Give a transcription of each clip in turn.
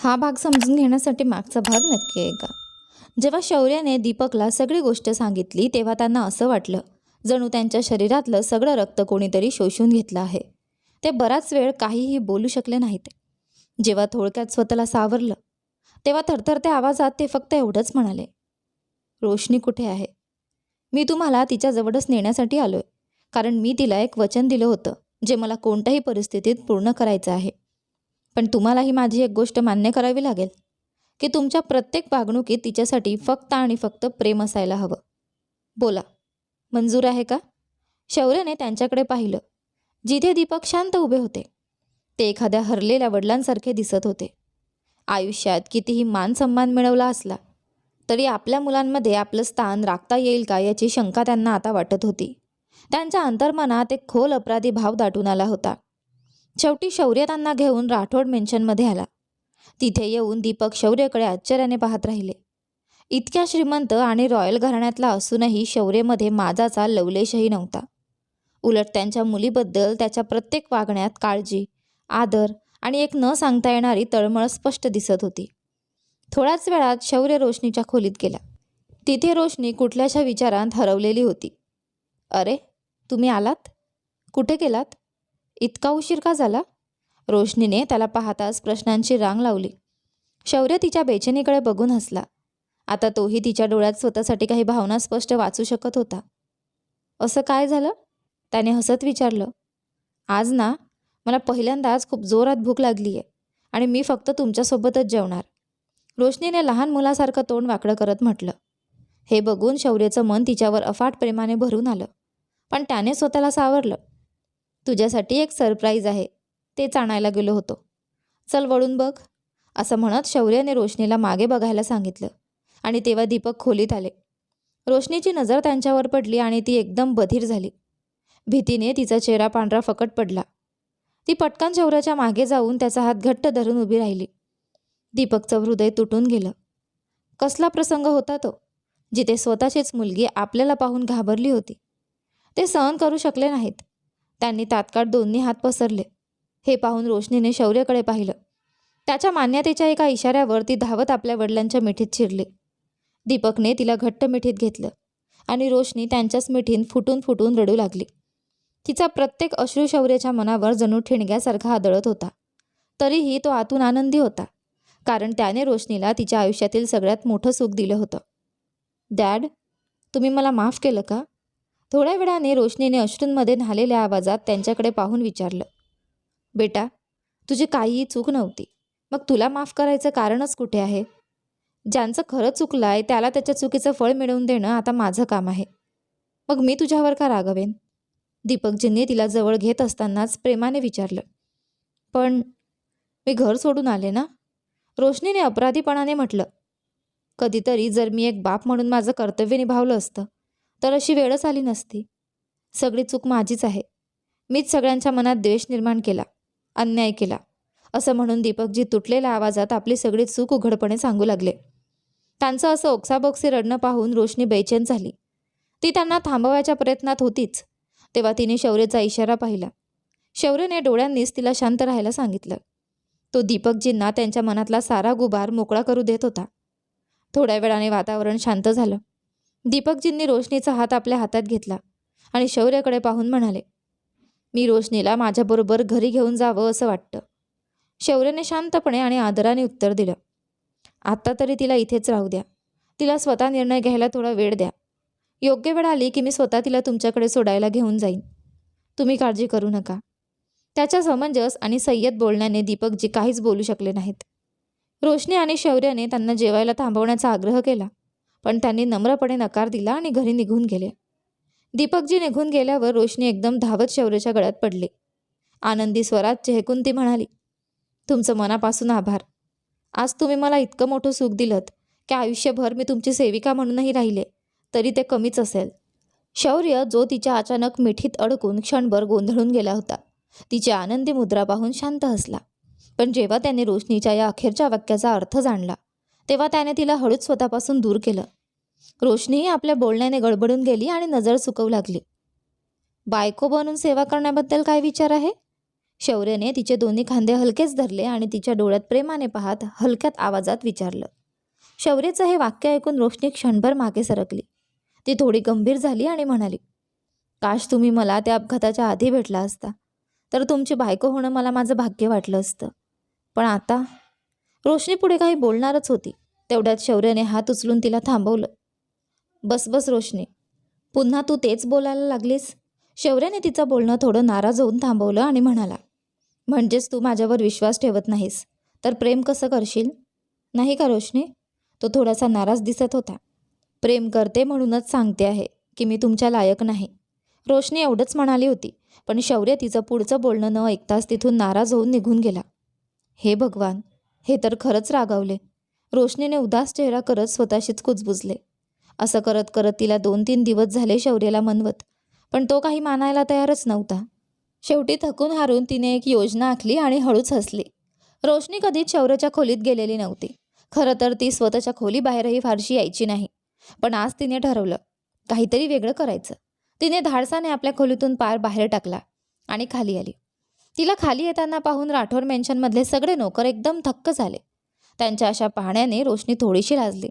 हा भाग समजून घेण्यासाठी मागचा भाग नक्की आहे का जेव्हा शौर्याने दीपकला सगळी गोष्ट सांगितली तेव्हा त्यांना असं वाटलं जणू त्यांच्या शरीरातलं सगळं रक्त कोणीतरी शोषून घेतलं आहे. ते बराच वेळ काहीही बोलू शकले नाहीत. जेव्हा थोडक्यात स्वतःला सावरलं तेव्हा थरथरत्या आवाजात ते फक्त एवढंच म्हणाले रोशनी कुठे आहे? मी तुम्हाला तिच्याजवळच नेण्यासाठी आलोय कारण मी तिला एक वचन दिलं होतं जे मला कोणत्याही परिस्थितीत पूर्ण करायचं आहे. पण तुम्हालाही माझी एक गोष्ट मान्य करावी लागेल की तुमच्या प्रत्येक वागणुकीत तिच्यासाठी फक्त आणि फक्त प्रेम असायला हवं. बोला मंजूर आहे का? शौर्यने त्यांच्याकडे पाहिलं जिथे दीपक शांत उभे होते ते एखाद्या हरलेल्या वडिलांसारखे दिसत होते. आयुष्यात कितीही मान सन्मान मिळवला असला तरी आपल्या मुलांमध्ये आपलं स्थान राखता येईल का याची शंका त्यांना आता वाटत होती. त्यांच्या अंतर्मनात एक खोल अपराधी भाव दाटून आला होता. शेवटी शौर्य त्यांना घेऊन राठोड मेन्शनमध्ये आला. तिथे येऊन दीपक शौर्यकडे आश्चर्याने पाहत राहिले. इतक्या श्रीमंत आणि रॉयल घराण्यातला असूनही शौर्यमध्ये माझाचा लवलेशही नव्हता. उलट त्यांच्या मुलीबद्दल त्याच्या प्रत्येक वागण्यात काळजी आदर आणि एक न सांगता येणारी तळमळ स्पष्ट दिसत होती. थोड्याच वेळात शौर्य रोशनीच्या खोलीत गेला. तिथे रोशनी कुठल्याशा विचारांत हरवलेली होती. अरे तुम्ही आलात? कुठे गेलात? इतका उशीर का झाला? रोशनीने त्याला पाहताच प्रश्नांची रांग लावली. शौर्य तिच्या बेचैनीकडे बघून हसला. आता तोही तिच्या डोळ्यात स्वतःसाठी काही भावना स्पष्ट वाचू शकत होता. असं काय झालं? त्याने हसत विचारलं. आज ना मला पहिल्यांदाच खूप जोरात भूक लागली आहे आणि मी फक्त तुमच्यासोबतच जेवणार. रोशनीने लहान मुलासारखं तोंड वाकडं करत म्हटलं. हे बघून शौर्यचं मन तिच्यावर अफाट प्रेमाने भरून आलं. पण त्याने स्वतःला सावरलं तुझ्यासाठी एक सरप्राईज आहे. तेच आणायला गेलो होतो. चल वळून बघ. असं म्हणत शौर्याने रोशनीला मागे बघायला सांगितलं आणि तेव्हा दीपक खोलीत आले. रोशनीची नजर त्यांच्यावर पडली आणि ती एकदम बधीर झाली. भीतीने तिचा चेहरा पांढरा फकट पडला. ती पटकन शौर्याच्या मागे जाऊन त्याचा हात घट्ट धरून उभी राहिली. दीपकचं हृदय तुटून गेलं. कसला प्रसंग होता तो जिथे स्वतःचीच मुलगी आपल्याला पाहून घाबरली होती. ते सहन करू शकले नाहीत. त्यांनी तात्काळ दोन्ही हात पसरले. हे पाहून रोशनीने शौर्यकडे पाहिलं. त्याच्या मान्यतेच्या एका इशाऱ्यावर ती धावत आपल्या वडिलांच्या मिठीत शिरली. दीपकने तिला घट्ट मिठीत घेतलं आणि रोशनी त्यांच्याच मिठीत फुटून फुटून रडू लागली. तिचा प्रत्येक अश्रू शौर्याच्या मनावर जणू ठिणग्यासारखा आदळत होता. तरीही तो आतून आनंदी होता कारण त्याने रोशनीला तिच्या आयुष्यातील सगळ्यात मोठं सुख दिलं होतं. डॅड तुम्ही मला माफ केलं का? थोड्या वेळाने रोशनीने अश्रूंमध्ये न्हालेल्या आवाजात त्यांच्याकडे पाहून विचारलं बेटा तुझी काहीही चूक नव्हती. मग तुला माफ करायचं कारणच कुठे आहे? ज्यांचं खरं चुकलं आहे त्याला त्याच्या चुकीचं फळ मिळवून देणं आता माझं काम आहे. मग मी तुझ्यावर का रागवेन? दीपकजींनी तिला जवळ घेत असतानाच प्रेमाने विचारलं पण मी घर सोडून आले ना? रोशनीने अपराधीपणाने म्हटलं कधीतरी जर मी एक बाप म्हणून माझं कर्तव्य निभावलं असतं तर अशी वेळच आली नसती. सगळी चूक माझीच आहे. मीच सगळ्यांच्या मनात द्वेष निर्माण केला अन्याय केला असं म्हणून दीपकजी तुटलेल्या आवाजात आपली सगळी चूक उघडपणे सांगू लागले. त्यांचं असं ओक्साबोक्सी रडणं पाहून रोशनी बेचैन झाली. ती त्यांना थांबवायच्या प्रयत्नात होतीच तेव्हा तिने शौर्यचा इशारा पाहिला. शौर्यने डोळ्यांनीच तिला शांत राहायला सांगितलं. तो दीपकजींना त्यांच्या मनातला सारा गुबार मोकळा करू देत होता. थोड्या वेळाने वातावरण शांत झालं. दीपकजींनी रोशनीचा हात आपल्या हातात घेतला आणि शौर्याकडे पाहून म्हणाले मी रोशनीला माझ्याबरोबर घरी घेऊन जावं असं वाटतं. शौर्यने शांतपणे आणि आदराने उत्तर दिलं आत्ता तरी तिला इथेच राहू द्या. तिला स्वतः निर्णय घ्यायला थोडा वेळ द्या. योग्य वेळ आली की मी स्वतः तिला तुमच्याकडे सोडायला घेऊन जाईन. तुम्ही काळजी करू नका. त्याच्या समंजस आणि सय्यद बोलण्याने दीपकजी काहीच बोलू शकले नाहीत. रोशनी आणि शौर्याने त्यांना जेवायला थांबवण्याचा आग्रह केला. पण त्यांनी नम्रपणे नकार दिला आणि घरी निघून गेले. दीपकजी निघून गेल्यावर रोशनी एकदम धावत शौर्याच्या गळ्यात पडली. आनंदी स्वरात चेहकून ती म्हणाली तुमचं मनापासून आभार. आज तुम्ही मला इतकं मोठं सुख दिलं की आयुष्यभर मी तुमची सेविका म्हणूनही राहिले तरी ते कमीच असेल. शौर्य जो तिच्या अचानक मिठीत अडकून क्षणभर गोंधळून गेला होता. तिची आनंदी मुद्रा पाहून शांत हसला. पण जेव्हा त्याने रोशनीच्या या अखेरच्या वाक्याचा अर्थ जाणला तेव्हा त्याने तिला हळूच स्वतःपासून दूर केलं. रोशनीही आपल्या बोलण्याने गडबडून गेली आणि नजर सुकवू लागली. बायको बनून सेवा करण्याबद्दल काय विचार आहे? शौर्यने तिचे दोन्ही खांदे हलकेच धरले आणि तिच्या डोळ्यात प्रेमाने पाहत हलक्यात आवाजात विचारलं. शौर्यचं हे वाक्य ऐकून रोशनी क्षणभर मागे सरकली. ती थोडी गंभीर झाली आणि म्हणाली काश तुम्ही मला त्या अपघाताच्या आधी भेटला असता तर तुमची बायको होणं मला माझं भाग्य वाटलं असतं. पण आता रोशनी पुढे काही बोलणारच होती. तेवढ्यात शौर्यने हात उचलून तिला थांबवलं. बस बस रोशनी. पुन्हा तू तेच बोलायला लागलीस? शौर्याने तिचं बोलणं थोडं नाराज होऊन थांबवलं आणि म्हणाला म्हणजेच तू माझ्यावर विश्वास ठेवत नाहीस. तर प्रेम कसं करशील? नाही का रोशनी? तो थोडासा नाराज दिसत होता. प्रेम करते म्हणूनच सांगते आहे की मी तुमच्या लायक नाही. रोशनी एवढंच म्हणाली होती पण शौर्य तिचं पुढचं बोलणं न ऐकताच तिथून नाराज होऊन निघून गेला. हे भगवान हे तर खरंच रागावले. रोशनीने उदास चेहरा करत स्वतःशीच कुजबुजले. असं करत करत तिला दोन तीन दिवस झाले शौर्याला मनवत पण तो काही मानायला तयारच नव्हता. शेवटी थकून हारून तिने एक योजना आखली आणि हळूच हसली. रोशनी कधीच शौर्याच्या खोलीत गेलेली नव्हती. खरं तर ती स्वतःच्या खोलीबाहेरही फारशी यायची नाही. पण आज तिने ठरवलं काहीतरी वेगळं करायचं. तिने धाडसाने आपल्या खोलीतून पार बाहेर टाकला आणि खाली आली. तिला खाली येताना पाहून राठोड मेन्शनमधले सगळे नोकर एकदम थक्क झाले. त्यांच्या अशा पाहण्याने रोशनी थोडीशी लाजली.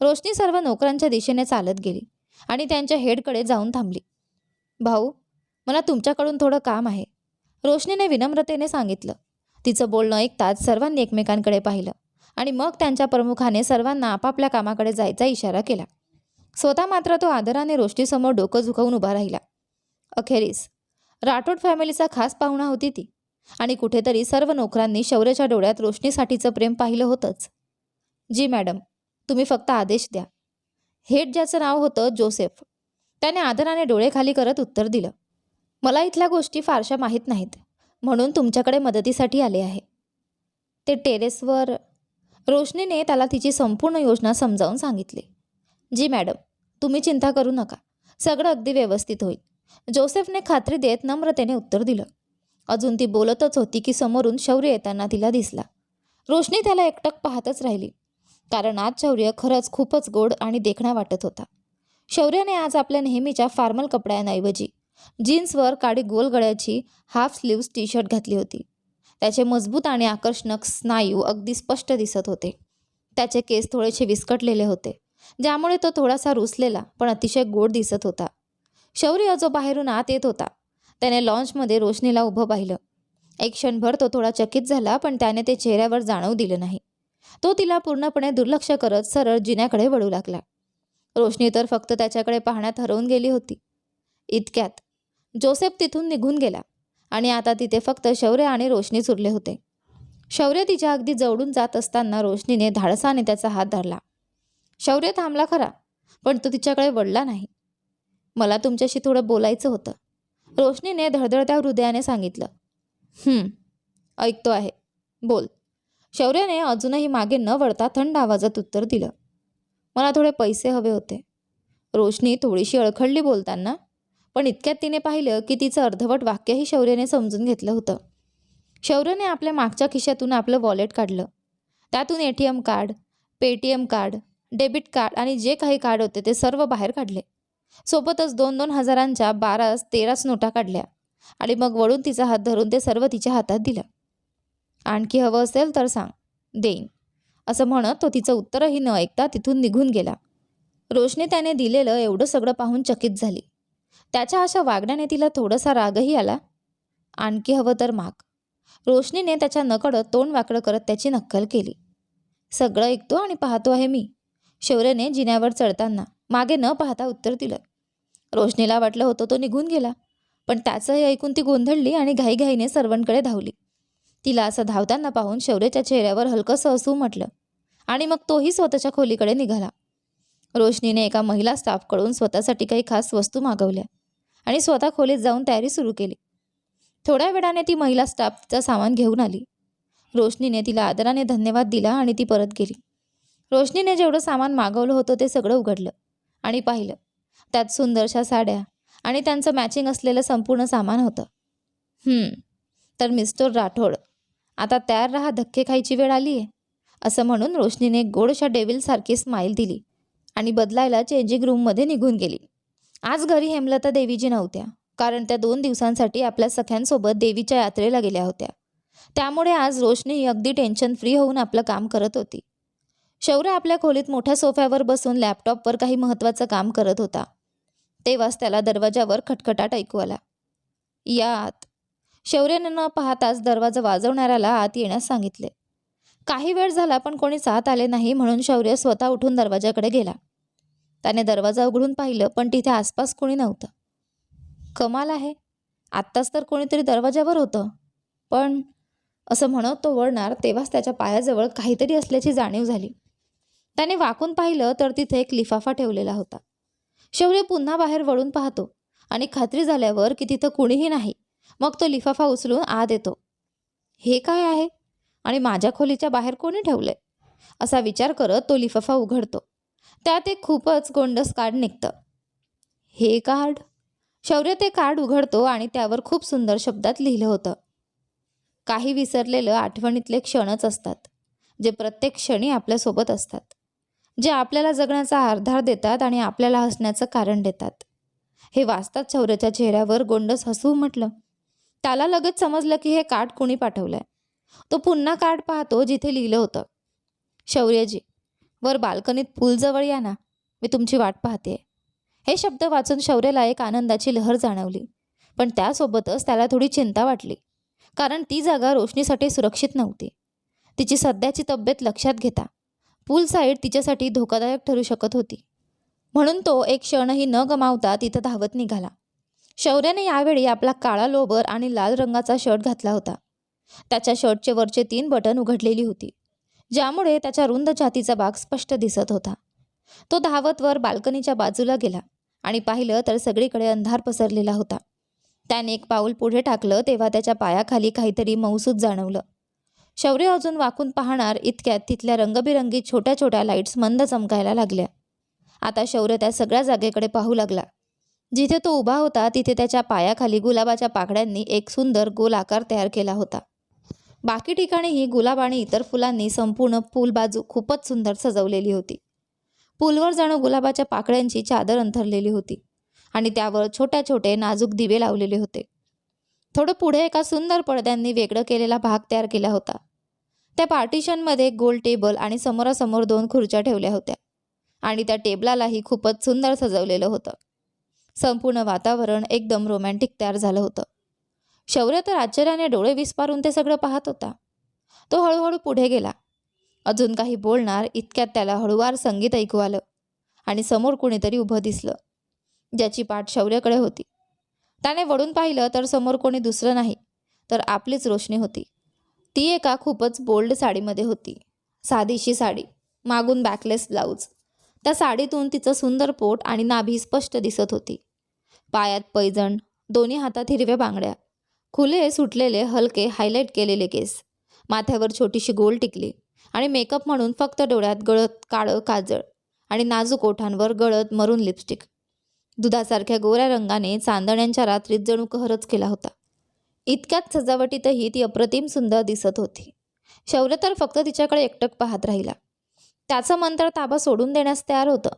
रोशनी सर्व नोकरांच्या दिशेने चालत गेली आणि त्यांच्या हेडकडे जाऊन थांबली. भाऊ मला तुमच्याकडून थोडं काम आहे. रोशनीने विनम्रतेने सांगितलं. तिचं बोलणं ऐकताच सर्वांनी एकमेकांकडे पाहिलं आणि मग त्यांच्या प्रमुखाने सर्वांना आपापल्या कामाकडे जायचा इशारा केला. स्वतः मात्र तो आदराने रोशनीसमोर डोकं झुकवून उभा राहिला. अखेरीस राठोड फॅमिलीचा खास पाहुणा होती ती. आणि कुठेतरी सर्व नोकरांनी शौर्याच्या डोळ्यात रोशनीसाठीचं प्रेम पाहिलं होतंच. जी मॅडम तुम्ही फक्त आदेश द्या. हेड ज्याचं नाव होतं जोसेफ त्याने आदराने डोळे खाली करत उत्तर दिलं. मला इथल्या गोष्टी फारशा माहीत नाहीत म्हणून तुमच्याकडे मदतीसाठी आले आहे. ते टेरेसवर रोशनीने त्याला तिची संपूर्ण योजना समजावून सांगितली. जी मॅडम तुम्ही चिंता करू नका. सगळं अगदी व्यवस्थित होईल. जोसेफने खात्री देत नम्रतेने उत्तर दिलं. अजून ती बोलतच होती की समोरून शौर्य येताना तिला दिसला. रोशनी त्याला एकटक पाहतच राहिली. कारण आज शौर्य खरंच खूपच गोड आणि देखणा वाटत होता. शौर्याने आज आपल्या नेहमीच्या फॉर्मल कपड्यांऐवजी जीन्सवर काडी गोल गळ्याची हाफ स्लीव्स टी शर्ट घातली होती. त्याचे मजबूत आणि आकर्षक स्नायू अगदी स्पष्ट दिसत होते. त्याचे केस थोडेसे विस्कटलेले होते ज्यामुळे तो थोडासा रुसलेला पण अतिशय गोड दिसत होता. शौर्य जो बाहेरून आत येत होता. त्याने लॉन्चमध्ये रोशनीला उभं पाहिलं. एक क्षणभर तो थोडा चकित झाला पण त्याने ते चेहऱ्यावर जाणवू दिलं नाही. तो तिला पूर्णपणे दुर्लक्ष करत सरळ जिन्याकडे वळू लागला. रोशनी तर फक्त त्याच्याकडे पाहण्यात हरवून गेली होती. इतक्यात जोसेफ तिथून निघून गेला आणि आता तिथे फक्त शौर्य आणि रोशनी उरले होते. शौर्य तिच्या अगदी जवळून जात असताना रोशनीने धाडसाने त्याचा हात धरला. शौर्य थांबला खरा पण तो तिच्याकडे वळला नाही. मला तुमच्याशी थोडं बोलायचं होतं. रोशनीने धडधडत्या हृदयाने सांगितलं. ऐकतो आहे. बोल. शौर्याने अजूनही मागे न वळता थंड आवाजात उत्तर दिलं. मला थोडे पैसे हवे होते. रोशनी थोडीशी अळखळली बोलताना पण इतक्यात तिने पाहिलं की तिचं अर्धवट वाक्यही शौर्याने समजून घेतलं होतं. शौर्यने आपल्या मागच्या खिशातून आपलं वॉलेट काढलं. त्यातून A T M card Paytm card debit card आणि जे काही कार्ड होते ते सर्व बाहेर काढले. सोबतच दोन दोन हजारांच्या बाराच तेराच नोटा काढल्या आणि मग वळून तिचा हात धरून ते सर्व तिच्या हातात दिलं. आणखी हवं असेल तर सांग देईन. असं म्हणत तो तिचं उत्तरही न ऐकता तिथून निघून गेला. रोशनी त्याने दिलेलं एवढं सगळं पाहून चकित झाली. त्याच्या अशा वागण्याने तिला थोडासा रागही आला. आणखी हवं तर माग. रोशनीने त्याच्या नकडं तोंड वाकडं करत त्याची नक्कल केली. सगळं ऐकतो आणि पाहतो आहे मी शौर्यने जिन्यावर चढताना. मागे न पाहता उत्तर दिलं. रोशनीला वाटलं होतं तो निघून गेला पण त्याचंही ऐकून ती गोंधळली आणि घाईघाईने सर्वांकडे धावली. तिला असं धावताना पाहून शौर्यच्या चेहऱ्यावर हलकंसं असू म्हटलं आणि मग तोही स्वतःच्या खोलीकडे निघाला. रोशनीने एका महिला स्टाफकडून स्वतःसाठी काही खास वस्तू मागवल्या आणि स्वतः खोलीत जाऊन तयारी सुरू केली. थोड्या वेळाने ती महिला स्टाफचं सामान घेऊन आली. रोशनीने तिला आदराने धन्यवाद दिला आणि ती परत गेली. रोशनीने जेवढं सामान मागवलं होतं ते सगळं उघडलं. आणि पाहिलं. त्यात सुंदरशा साड्या आणि त्यांचं मॅचिंग असलेलं संपूर्ण सामान होतं. तर मिस्टर राठोड आता तयार राहा धक्के खायची वेळ आली आहे असं म्हणून रोशनीने गोडशा डेव्हिलसारखी स्माईल दिली आणि बदलायला चेंजिंग रूममध्ये निघून गेली. आज घरी हेमलता देवीजी नव्हत्या कारण त्या दोन दिवसांसाठी आपल्या सख्यांसोबत देवीच्या यात्रेला गेल्या होत्या. त्यामुळे आज रोशनी अगदी टेन्शन फ्री होऊन आपलं काम करत होती. शौर्य आपल्या खोलीत मोठ्या सोफ्यावर बसून लॅपटॉपवर काही महत्त्वाचं काम करत होता. तेव्हाच त्याला दरवाजावर खटखटाट ऐकू आला. या आत शौर्याने न पाहताच दरवाजा वाजवणाऱ्याला आत येण्यास सांगितले. काही वेळ झाला पण कोणीच आत आले नाही म्हणून शौर्य स्वतः उठून दरवाजाकडे गेला. त्याने दरवाजा उघडून पाहिलं पण तिथे आसपास कोणी नव्हतं. कमाल आहे. आत्ताच तर कोणीतरी दरवाजावर होतं. पण असं म्हणत तो वळणार तेव्हाच त्याच्या पायाजवळ काहीतरी असल्याची जाणीव झाली. त्याने वाकून पाहिलं तर तिथे एक लिफाफा ठेवलेला होता. शौर्य पुन्हा बाहेर वळून पाहतो आणि खात्री झाल्यावर की तिथं कुणीही नाही. मग तो लिफाफा उचलून आत येतो. हे काय आहे? आणि माझ्या खोलीच्या बाहेर कोणी ठेवलंय? असा विचार करत तो लिफाफा उघडतो. त्यात एक खूपच गोंडस कार्ड निघतं. हे कार्ड? शौर्य ते कार्ड उघडतो आणि त्यावर खूप सुंदर शब्दात लिहिलं होतं. काही विसरलेलं आठवणीतले क्षणच असतात जे प्रत्येक क्षणी आपल्यासोबत असतात. जे आपल्याला जगण्याचा आधार देतात आणि आपल्याला हसण्याचं कारण देतात. हे वाचताच शौर्याच्या चेहऱ्यावर गोंडस हसू म्हटलं. त्याला लगेच समजलं की हे कार्ड कुणी पाठवलंय. तो पुन्हा कार्ड पाहतो जिथे लिहिलं होतं. शौर्यजी वर बाल्कनीत पूलजवळ या ना मी तुमची वाट पाहते हे शब्द वाचून शौर्याला एक आनंदाची लहर जाणवली. पण त्यासोबतच त्याला थोडी चिंता वाटली. कारण ती जागा रोशनीसाठी सुरक्षित नव्हती. तिची सध्याची तब्येत लक्षात घेता पूल साईड तिच्यासाठी धोकादायक ठरू शकत होती. म्हणून तो एक क्षणही न गमावता तिथं धावत निघाला. शौर्याने यावेळी आपला काळा लोबर आणि लाल रंगाचा शर्ट घातला होता. त्याच्या शर्टचे वरचे तीन बटन उघडलेली होती ज्यामुळे त्याच्या रुंद छातीचा भाग स्पष्ट दिसत होता. तो धावत वर बाल्कनीच्या बाजूला गेला आणि पाहिलं तर सगळीकडे अंधार पसरलेला होता. त्याने एक पाऊल पुढे टाकलं तेव्हा त्याच्या पायाखाली काहीतरी मौसूद जाणवलं. शौर्य अजून वाकून पाहणार इतक्यात तिथल्या रंगबिरंगी छोट्या छोट्या लाईट्स मंद चमकायला लागल्या. आता शौर्य त्या सगळ्या जागेकडे पाहू लागला. जिथे तो उभा होता तिथे त्याच्या पायाखाली गुलाबाच्या पाकड्यांनी एक सुंदर गोल आकार तयार केला होता. बाकी ठिकाणीही गुलाब आणि इतर फुलांनी संपूर्ण पूल बाजू खूपच सुंदर सजवलेली होती. पूलवर जाणू गुलाबाच्या पाकळ्यांची चादर अंथरलेली होती आणि त्यावर छोट्या छोटे नाजूक दिवे लावलेले होते. थोडं पुढे एका सुंदर पडद्यांनी वेगळं केलेला भाग तयार केला होता. त्या पार्टिशनमध्ये गोल टेबल आणि समोरासमोर दोन खुर्च्या ठेवल्या होत्या. आणि त्या टेबलालाही खूपच सुंदर सजवलेलं होतं. संपूर्ण वातावरण एकदम रोमॅन्टिक तयार झालं होतं. शौर्य तर आश्चर्याने डोळे विस्पारून ते सगळं पाहत होता. तो हळूहळू पुढे गेला. अजून काही बोलणार इतक्यात त्याला हळूवार संगीत ऐकू आलं. आणि समोर कुणीतरी उभं दिसलं. ज्याची पाठ शौर्यकडे होती. त्याने वळून पाहिलं तर समोर कोणी दुसरं नाही तर आपलीच रोशनी होती. ती एका खूपच बोल्ड साडीमध्ये होती. साधीशी साडी मागून बॅकलेस ब्लाऊज. त्या साडीतून तिचं सुंदर पोट आणि नाभी स्पष्ट दिसत होती. पायात पैजण दोन्ही हातात हिरव्या बांगड्या. खुले सुटलेले हलके हायलाईट केलेले केस. माथ्यावर छोटीशी गोल टिकली आणि मेकअप म्हणून फक्त डोळ्यात गळत काळं काजळ आणि नाजूक ओठांवर गळत मरून लिपस्टिक दुधासारख्या गोऱ्या रंगाने चांदण्यांच्या रात्रीत जणू कहरच केला होता. इतक्यात सजावटीतही ती अप्रतिम सुंदर दिसत होती. शौर्य तर फक्त तिच्याकडे एकटक पाहत राहिला. त्याचं मन तर ताबा सोडून देण्यास तयार होतं.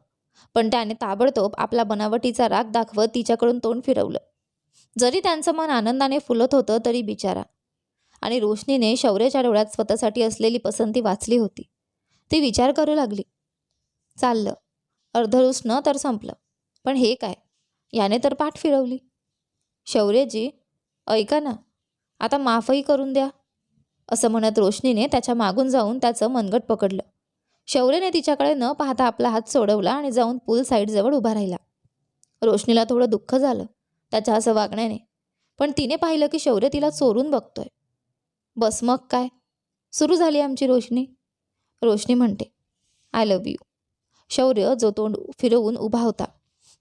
पण त्याने ताबडतोब आपला बनावटीचा राग दाखवत तिच्याकडून तोंड फिरवलं. जरी त्यांचं मन आनंदाने फुलत होतं तरी बिचारा. आणि रोशनीने शौर्याच्या डोळ्यात स्वतःसाठी असलेली पसंती वाचली होती. ती विचार करू लागली. चाललं. अर्धरूस न तर संपलं. पण हे काय? याने तर पाठ फिरवली. शौर्यजी ऐका ना आता माफही करून द्या असं म्हणत रोशनीने त्याच्या मागून जाऊन त्याचं मनगट पकडलं. शौर्यने तिच्याकडे न पाहता आपला हात सोडवला आणि जाऊन पूल साईडजवळ उभा राहिला. रोशनीला थोडं दुःख झालं त्याच्या असं वागण्याने पण तिने पाहिलं की शौर्य तिला चोरून बघतोय. बस मग काय? सुरू झाली आमची रोशनी? रोशनी म्हणते आय लव्ह यू शौर्य जो तोंड फिरवून उभा होता.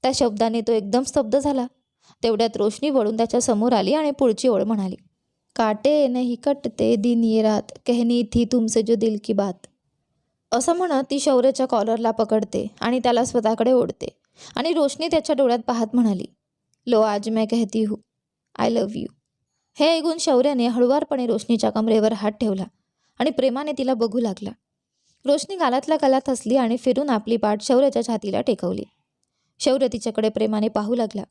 त्या शब्दाने तो एकदम स्तब्ध झाला. तेवढ्यात रोशनी वळून त्याच्यासमोर आली आणि पुढची ओळ म्हणाली काटे नाही कटते दिन ये रात कहनी थी तुमसे जो दिल की बात. असं म्हणत ती शौर्याच्या कॉलरला पकडते आणि त्याला स्वतःकडे ओढते आणि रोशनी त्याच्या डोळ्यात पाहत म्हणाली लो आज मैं कहती हूँ आय लव्ह यू हे ऐकून शौर्याने हळुवारपणे रोशनीच्या कमरेवर हात ठेवला आणि प्रेमाने तिला बघू लागला. रोशनी गालातल्या गालात हसली आणि फिरून आपली पाठ शौर्याच्या छातीला टेकवली. शौर्य तिच्याकडे प्रेमाने पाहू लागला.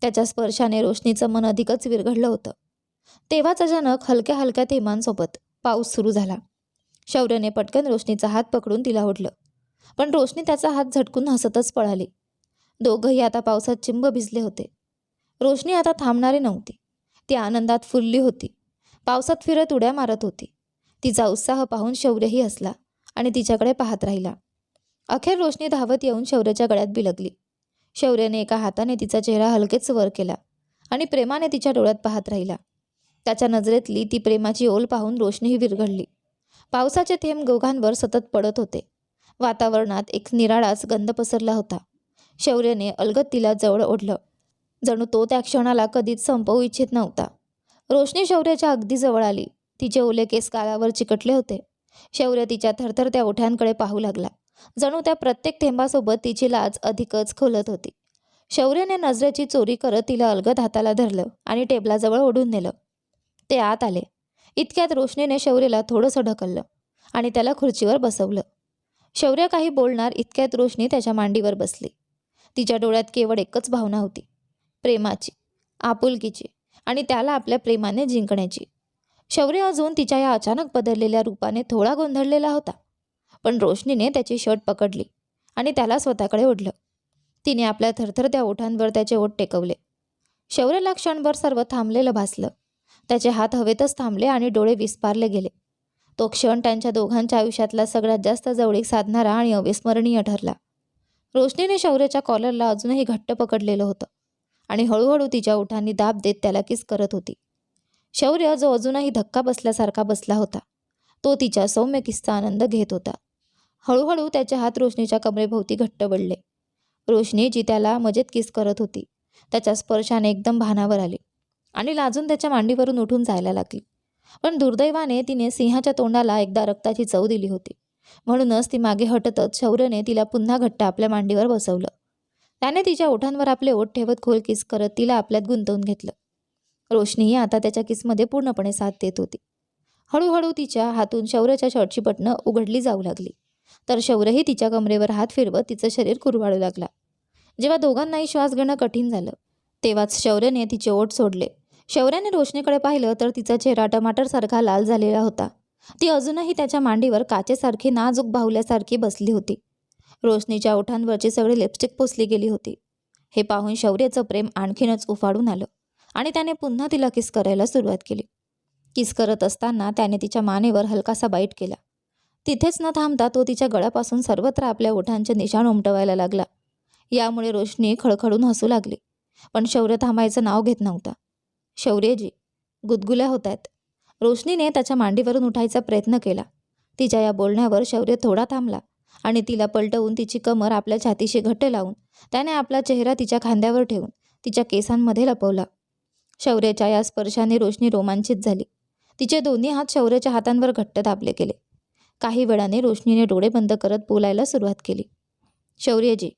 त्याच्या स्पर्शाने रोशनीचं मन अधिकच विरघडलं होतं. तेव्हाच अचानक हलक्या हलक्या थेंबांसोबत पाऊस सुरू झाला. शौर्यने पटकन रोशनीचा हात पकडून तिला ओढलं. पण रोशनी त्याचा हात झटकून हसतच पळाली. दोघंही आता पावसात चिंब भिजले होते. रोशनी आता थांबणारी नव्हती. ती आनंदात फुलली होती. पावसात फिरत उड्या मारत होती. तिचा उत्साह पाहून शौर्यही हसला आणि तिच्याकडे पाहत राहिला. अखेर रोशनी धावत येऊन शौर्याच्या गळ्यात बिलगली. शौर्याने एका हाताने तिचा चेहरा हलकेच वर केला आणि प्रेमाने तिच्या डोळ्यात पाहत राहिला. त्याच्या नजरेतली ती प्रेमाची ओल पाहून रोशनीही विरघडली पावसाचे थेंब गोघांवर सतत पडत होते. वातावरणात एक निराळाच गंध पसरला होता. शौर्यने अलगत तिला जवळ ओढलं. जणू तो त्या क्षणाला कधीच संपवू इच्छित नव्हता. रोशनी शौर्याच्या अगदी जवळ आली. तिचे ओले केस काळावर चिकटले होते. शौर्य तिच्या थरथरत्या ओठ्यांकडे पाहू लागला. जणू त्या प्रत्येक थेंबासोबत तिची लाज अधिकच खोलत होती. शौर्यने नजरेची चोरी करत तिला अलगद हाताला धरलं आणि टेबलाजवळ ओढून नेलं. ते आत आले. इतक्यात रोशनीने शौर्यला थोडंसं ढकललं आणि त्याला खुर्चीवर बसवलं. शौर्य काही बोलणार इतक्यात रोशनी त्याच्या मांडीवर बसली. तिच्या डोळ्यात केवळ एकच भावना होती. प्रेमाची आपुलकीची आणि त्याला आपल्या प्रेमाने जिंकण्याची. शौर्य अजून तिच्या या अचानक बदललेल्या रूपाने थोडा गोंधळलेला होता. पण रोशनीने त्याची शर्ट पकडली आणि त्याला स्वतःकडे ओढलं. तिने आपल्या थरथरत्या ओठांवर त्याचे ओठ टेकवले. शौर्यला क्षणभर सर्व थांबलेलं भासलं. त्याचे हात हवेतच थांबले आणि डोळे विस्पारले गेले. तो क्षण त्यांच्या दोघांच्या आयुष्यातला सगळ्यात जास्त जवळीक साधणारा आणि अविस्मरणीय ठरला. रोशनीने शौर्याच्या कॉलरला अजूनही घट्ट पकडलेलं होतं आणि हळूहळू तिच्या ओठांनी दाब देत त्याला किस करत होती. शौर्य जो अजूनही धक्का बसल्यासारखा बसला होता तो तिच्या सौम्य किस्सा आनंद घेत होता. हळूहळू त्याचे हात रोशनीच्या कमरेभोवती घट्ट बडले रोशनी जी त्याला मजेत किस करत होती त्याच्या स्पर्शाने एकदम भानावर आली आणि लाजून त्याच्या मांडीवरून उठून जायला लागली. पण दुर्दैवाने तिने सिंहाच्या तोंडाला एकदा रक्ताची चव दिली होती. म्हणूनच ती मागे हटतच शौर्यने तिला पुन्हा घट्ट आपल्या मांडीवर बसवलं. त्याने तिच्या ओठांवर आपले ओठ ठेवत खोल किस करत तिला आपल्यात गुंतवून घेतलं. रोशनीही आता त्याच्या किसमध्ये पूर्णपणे साथ देत होती. हळूहळू तिच्या हातून शौर्याच्या शर्टची बटणं उघडली जाऊ लागली. तर शौर्यही तिच्या कमरेवर हात फिरवत तिचं शरीर कुरवाळू लागला. जेव्हा दोघांनाही श्वास घेणं कठीण झालं तेव्हाच शौर्यने तिचे ओठ सोडले. शौर्याने रोशनीकडे पाहिलं तर तिचा चेहरा टमाटरसारखा लाल झालेला होता. ती अजूनही त्याच्या मांडीवर काचेसारखी नाजूक बाहुल्यासारखी बसली होती. रोशनीच्या ओठांवरची सगळी लिपस्टिक पुसली गेली होती. हे पाहून शौर्याचं प्रेम आणखीनच उफाडून आलं आणि त्याने पुन्हा तिला किस करायला सुरुवात केली. किस करत असताना त्याने तिच्या मानेवर हलकासा बाईट केला. तिथेच न थांबता तो तिच्या गळ्यापासून सर्वत्र आपल्या ओठांचे निशाण उमटवायला लागला. यामुळे रोशनी खळखळून हसू लागली पण शौर्य थांबायचं नाव घेत नव्हता. शौर्यजी गुदगुल्या होत आहेत रोशनीने त्याच्या मांडीवरून उठायचा प्रयत्न केला. तिच्या या बोलण्यावर शौर्य थोडा थांबला आणि तिला पलटवून तिची कमर आपल्या छातीशी घट्ट लावून त्याने आपला चेहरा तिच्या खांद्यावर ठेवून तिच्या केसांमध्ये लपवला. शौर्याच्या या स्पर्शाने रोशनी रोमांचित झाली. तिचे दोन्ही हात शौर्याच्या हातांवर घट्ट दाबले गेले. काही वेळाने रोशनीने डोळे बंद करत बोलायला सुरुवात केली. शौर्यजी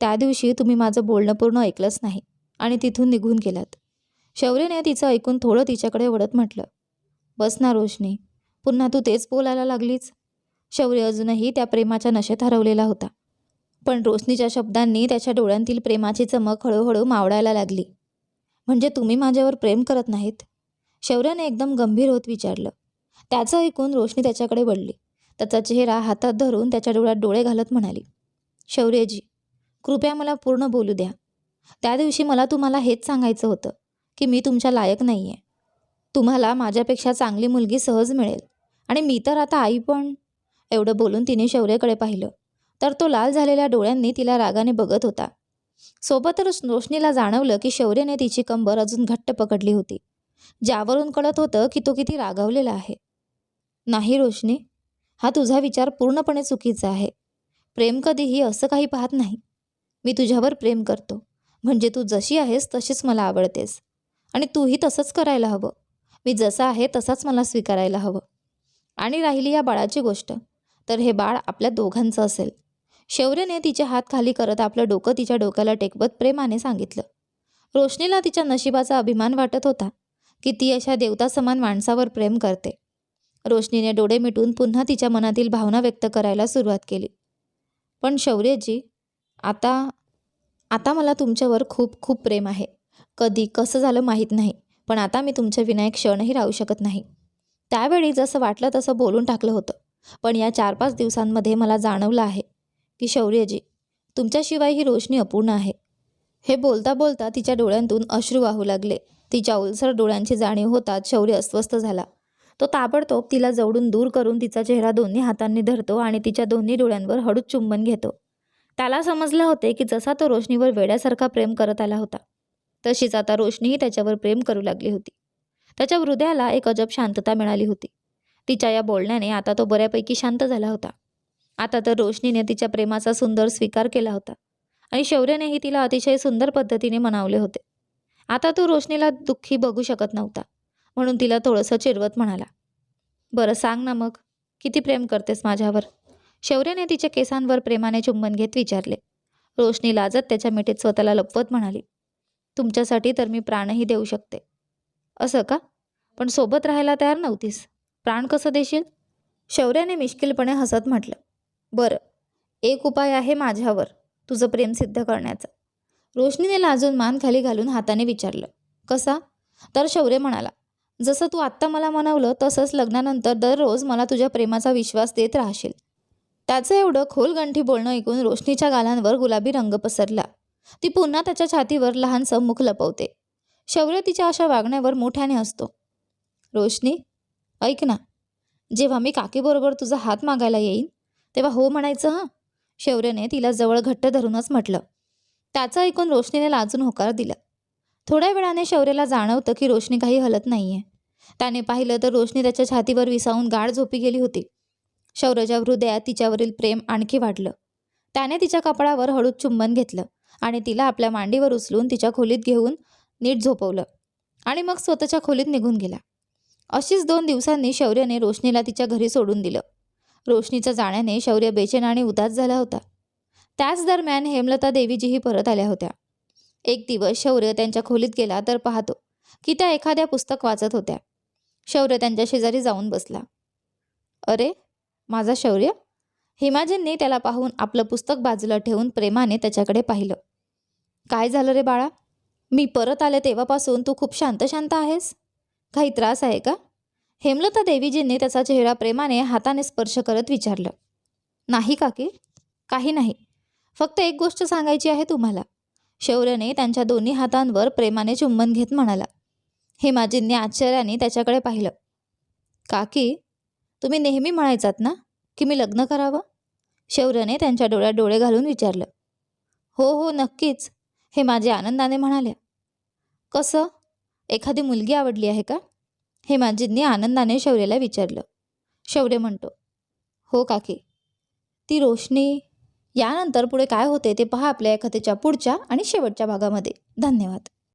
त्या दिवशी तुम्ही माझं बोलणं पूर्ण ऐकलंच नाही आणि तिथून निघून गेलात. शौर्यने तिचं ऐकून थोडं तिच्याकडे वळत म्हटलं. बस ना रोशनी पुन्हा तू तेच बोलायला लागलीच शौर्य अजूनही त्या प्रेमाच्या नशेत हरवलेला होता. पण रोशनीच्या शब्दांनी त्याच्या डोळ्यांतील प्रेमाची चमक हळूहळू मावळायला लागली. म्हणजे तुम्ही माझ्यावर प्रेम करत नाहीत? शौर्याने एकदम गंभीर होत विचारलं. त्याचं ऐकून रोशनी त्याच्याकडे वळली. त्याचा चेहरा हातात धरून त्याच्या डोळ्यात डोळे घालत म्हणाली शौर्यजी कृपया मला पूर्ण बोलू द्या. त्या दिवशी मला तुम्हाला हेच सांगायचं होतं की मी तुमच्या लायक नाही आहे तुम्हाला माझ्यापेक्षा चांगली मुलगी सहज मिळेल. आणि मी तर आता आई पण. एवढं बोलून तिने शौर्यकडे पाहिलं. तर तो लाल झालेल्या डोळ्यांनी तिला रागाने बघत होता. सोबतच रोशनीला जाणवलं की शौर्यने तिची कंबर अजून घट्ट पकडली होती. ज्यावरून कळत होतं की तो किती रागावलेला आहे. नाही रोशनी हा तुझा विचार पूर्णपणे चुकीचा आहे. प्रेम कधीही असं काही पाहत नाही. मी तुझ्यावर प्रेम करतो. म्हणजे तू जशी आहेस तशीच मला आवडतेस. आणि तूही तसंच करायला हवं. मी जसा आहे तसाच मला स्वीकारायला हवं. आणि राहिली या बाळाची गोष्ट. तर हे बाळ आपल्या दोघांचं असेल. शौर्यने तिचे हात खाली करत आपलं डोकं तिच्या डोक्याला टेकवत प्रेमाने सांगितलं. रोशनीला तिच्या नशिबाचा अभिमान वाटत होता की ती अशा देवता समान माणसावर प्रेम करते. रोशनीने डोळे मिटून पुन्हा तिच्या मनातील भावना व्यक्त करायला सुरुवात केली. पण शौर्यजी आता आता मला तुमच्यावर खूप खूप प्रेम आहे. कधी कसं झालं माहीत नाही पण आता मी तुमच्या विनायक क्षणही राहू शकत नाही. त्यावेळी जसं वाटलं तसं बोलून टाकलं होतं. पण या चार पाच दिवसांमध्ये मला जाणवलं आहे की शौर्यजी तुमच्याशिवाय ही रोशनी अपूर्ण आहे. हे बोलता बोलता तिच्या डोळ्यांतून अश्रू वाहू लागले. तिच्या ओलसर डोळ्यांची जाणीव होताच शौर्य अस्वस्थ झाला. तो ताबडतोब तिला जवळून दूर करून तिचा चेहरा दोन्ही हातांनी धरतो आणि तिच्या दोन्ही डोळ्यांवर हळूच चुंबन घेतो. त्याला समजले होते की जसा तो रोशनीवर वेड्यासारखा प्रेम करत आला होता तशीच आता रोशनीही त्याच्यावर प्रेम करू लागली होती. त्याच्या हृदयाला एक अजब शांतता मिळाली होती. तिच्या या बोलण्याने आता तो बऱ्यापैकी शांत झाला होता. आता तर रोशनीने तिच्या प्रेमाचा सुंदर स्वीकार केला होता आणि शौर्यानेही तिला अतिशय सुंदर पद्धतीने मनावले होते. आता तो रोशनीला दुःखी बघू शकत नव्हता. म्हणून तिला थोडंसं चिरवत म्हणाला. बरं सांग ना मग किती प्रेम करतेस माझ्यावर? शौर्याने तिच्या केसांवर प्रेमाने चुंबन घेत विचारले. रोशनी लाजत त्याच्या मिठीत स्वतःला लपवत म्हणाली तुमच्यासाठी तर मी प्राणही देऊ शकते. असं का? पण सोबत राहायला तयार नव्हतीस. प्राण कसं देशील? शौर्याने मिश्किलपणे हसत म्हटलं बरं एक उपाय आहे माझ्यावर तुझं प्रेम सिद्ध करण्याचा. रोशनीने लाजून मान खाली घालून हाताने विचारलं कसा? तर शौर्य म्हणाला जसं तू आत्ता मला म्हणवलं तसंच लग्नानंतर दररोज मला तुझ्या प्रेमाचा विश्वास देत राहशील. त्याचं एवढं खोलगंठी बोलणं ऐकून रोशनीच्या गालांवर गुलाबी रंग पसरला. ती पुन्हा त्याच्या छातीवर लहानसं मुख लपवते. शौर्य तिच्या अशा वागण्यावर मोठ्याने असतो रोशनी ऐक ना. जेव्हा मी काकीबरोबर तुझा हात मागायला येईन तेव्हा हो म्हणायचं हां? शौर्यने तिला जवळ घट्ट धरूनच म्हटलं. त्याचं ऐकून रोशनीने लाजून होकार दिला. थोड्या वेळाने शौर्यला जाणवतं की रोशनी काही हलत नाही आहे त्याने पाहिलं तर रोशनी त्याच्या छातीवर विसावून गाढ झोपी गेली होती. शौर्याच्या हृदयात तिच्यावरील प्रेम आणखी वाढलं. त्याने तिच्या कपाळावर हळूद चुंबन घेतलं आणि तिला आपल्या मांडीवर उचलून तिच्या खोलीत घेऊन नीट झोपवलं आणि मग स्वतःच्या खोलीत निघून गेला. अशीच दोन दिवसांनी शौर्यने रोशनीला तिच्या घरी सोडून दिलं. रोशनीच्या जाण्याने शौर्य बेचैन आणि उदास झाला होता. त्याच दरम्यान हेमलता देवीजीही परत आल्या होत्या. एक दिवस शौर्य त्यांच्या खोलीत गेला तर पाहतो की त्या एखाद्या पुस्तक वाचत होत्या. शौर्य त्यांच्या शेजारी जाऊन बसला. अरे माझा शौर्य? हिमाजींनी त्याला पाहून आपलं पुस्तक बाजूला ठेवून प्रेमाने त्याच्याकडे पाहिलं. काय झालं रे बाळा? मी परत आले तेव्हापासून तू खूप शांत शांत आहेस? काही त्रास आहे का? हेमलता देवीजींनी त्याचा चेहरा प्रेमाने हाताने स्पर्श करत विचारलं. नाही काकी काही नाही. फक्त एक गोष्ट सांगायची आहे तुम्हाला. शौर्यने त्यांच्या दोन्ही हातांवर प्रेमाने चुंबन घेत म्हणाला. हेमाजींनी आश्चर्याने त्याच्याकडे पाहिलं. काकी तुम्ही नेहमी म्हणायचात ना की मी लग्न करावं? शौर्यने त्यांच्या डोळ्यात डोळे घालून विचारलं. हो हो नक्कीच हे माझे आनंदाने म्हणाले कसं? एखादी मुलगी आवडली आहे का? हेमाजींनी आनंदाने शौर्यला विचारलं. शौर्य म्हणतो. हो काकी. ती रोशनी यानंतर पुढे काय होते ते पहा आपल्या या कथेच्या पुढच्या आणि शेवटच्या भागामध्ये. धन्यवाद.